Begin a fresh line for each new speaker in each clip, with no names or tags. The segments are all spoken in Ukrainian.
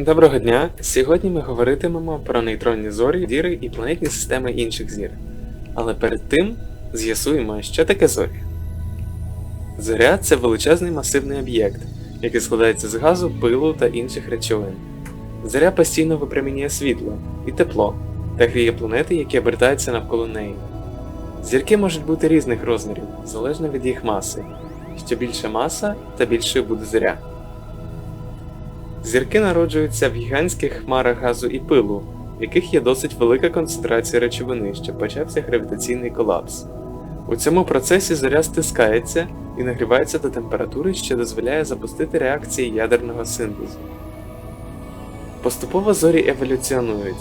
Доброго дня! Сьогодні ми говоритимемо про нейтронні зорі, зіри і планетні системи інших зір. Але перед тим з'ясуємо, що таке зорі. Зоря це величезний масивний об'єкт, який складається з газу, пилу та інших речовин. Зоря постійно випромінює світло і тепло та гріє планети, які обертаються навколо неї. Зірки можуть бути різних розмірів, залежно від їх маси. Що більша маса, та більшою буде зоря. Зірки народжуються в гігантських хмарах газу і пилу, в яких є досить велика концентрація речовини, що почався гравітаційний колапс. У цьому процесі зоря стискається і нагрівається до температури, що дозволяє запустити реакції ядерного синтезу. Поступово зорі еволюціонують.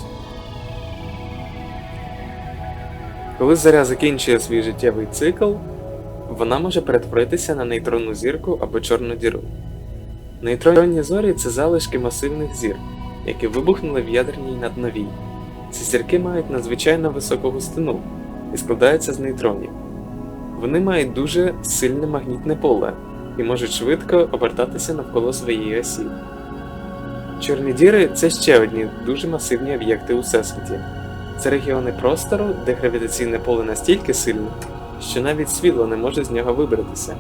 Коли зоря закінчує свій життєвий цикл, вона може перетворитися на нейтронну зірку або чорну діру. Нейтронні зорі це залишки масивних зір, які вибухнули в ядерній надновій. Ці зірки мають надзвичайно високу густину і складаються з нейтронів. Вони мають дуже сильне магнітне поле і можуть швидко обертатися навколо своєї осі. Чорні діри це ще одні дуже масивні об'єкти у всесвіті. Це регіони простору, де гравітаційне поле настільки сильне, що навіть світло не може з нього вибратися.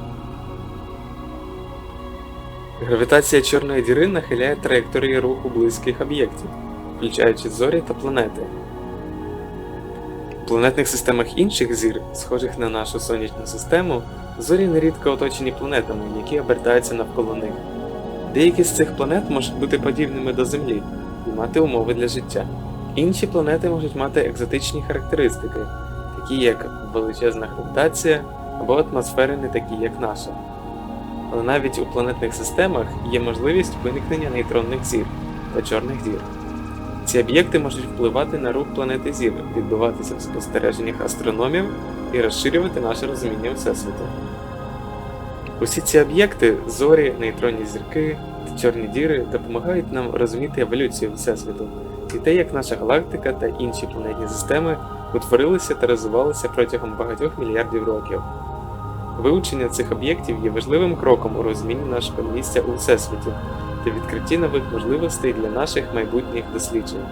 Гравітація чорної діри нахиляє траєкторії руху близьких об'єктів, включаючи зорі та планети. У планетних системах інших зір, схожих на нашу сонячну систему, зорі нерідко оточені планетами, які обертаються навколо них. Деякі з цих планет можуть бути подібними до Землі і мати умови для життя. Інші планети можуть мати екзотичні характеристики, такі як величезна гравітація або атмосфери не такі, як наша. Але навіть у планетних системах є можливість виникнення нейтронних зір та чорних дір. Ці об'єкти можуть впливати на рух планети зір, відбуватися в спостереженнях астрономів і розширювати наше розуміння Всесвіту. Усі ці об'єкти зорі, нейтронні зірки та чорні діри допомагають нам розуміти еволюцію Всесвіту і те, як наша галактика та інші планетні системи утворилися та розвивалися протягом багатьох мільярдів років. Вивчення цих об'єктів є важливим кроком у розумінні нашого місця у всесвіті та відкритті нових можливостей для наших майбутніх досліджень.